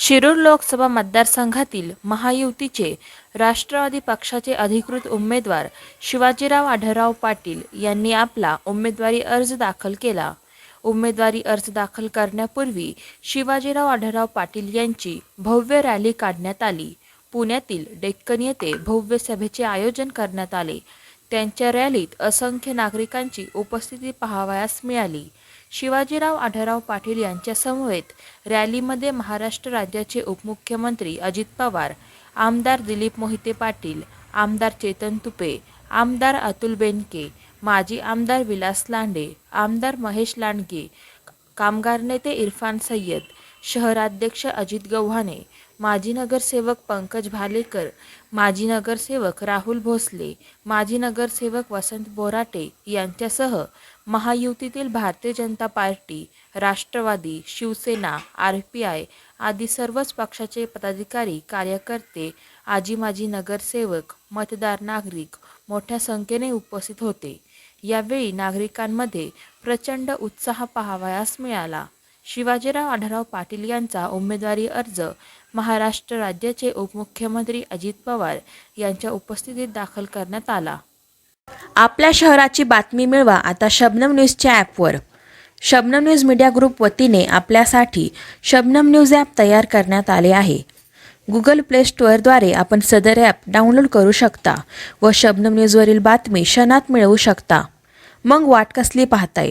शिरूर लोकसभा मतदारसंघातील महायुतीचे राष्ट्रवादी पक्षाचे अधिकृत उमेदवार शिवाजीराव आढळराव पाटील यांनी आपला उमेदवारी अर्ज दाखल केला. उमेदवारी अर्ज दाखल करण्यापूर्वी शिवाजीराव आढळराव पाटील यांची भव्य रॅली काढण्यात आली. पुण्यातील डेक्कन येथे भव्य सभेचे आयोजन करण्यात आले. त्यांच्या रॅलीत असंख्य नागरिकांची उपस्थिती पाहावयास मिळाली. शिवाजीराव आढळराव पाटील यांच्या समवेत रॅलीमध्ये महाराष्ट्र राज्याचे उपमुख्यमंत्री अजित पवार आमदार दिलीप मोहिते पाटील आमदार चेतन तुपे आमदार अतुल बेनके माजी आमदार विलास लांडे आमदार महेश लांडगे कामगार नेते इरफान सय्यद शहराध्यक्ष अजित गव्हाणे माजी नगरसेवक पंकज भालेकर माजी नगरसेवक राहुल भोसले माजी नगरसेवक वसंत बोराटे यांच्यासह महायुतीतील Bharatiya Janata Party Rashtravadi Shivsena R P I आदी सर्वच पक्षाचे पदाधिकारी कार्यकर्ते आजी माजी नगरसेवक मतदार नागरिक मोठ्या संख्येने उपस्थित होते. यावेळी नागरिकांमध्ये प्रचंड उत्साह पाहावयास मिळाला. शिवाजीराव आढराव पाटील यांचा उमेदवारी अर्ज महाराष्ट्र राज्याचे उपमुख्यमंत्री अजित पवार यांच्या उपस्थितीत दाखल करण्यात आला. आपल्या शहराची बातमी मिळवा आता शबनम न्यूजच्या ॲपवर. शबनम न्यूज मीडिया ग्रुप वतीने आपल्यासाठी शबनम न्यूज ॲप तयार करण्यात आले आहे. गुगल प्ले स्टोअरद्वारे आपण सदर ॲप डाउनलोड करू शकता व शबनम न्यूजवरील बातमी क्षणात मिळवू शकता. मग वाट कसली पाहताय?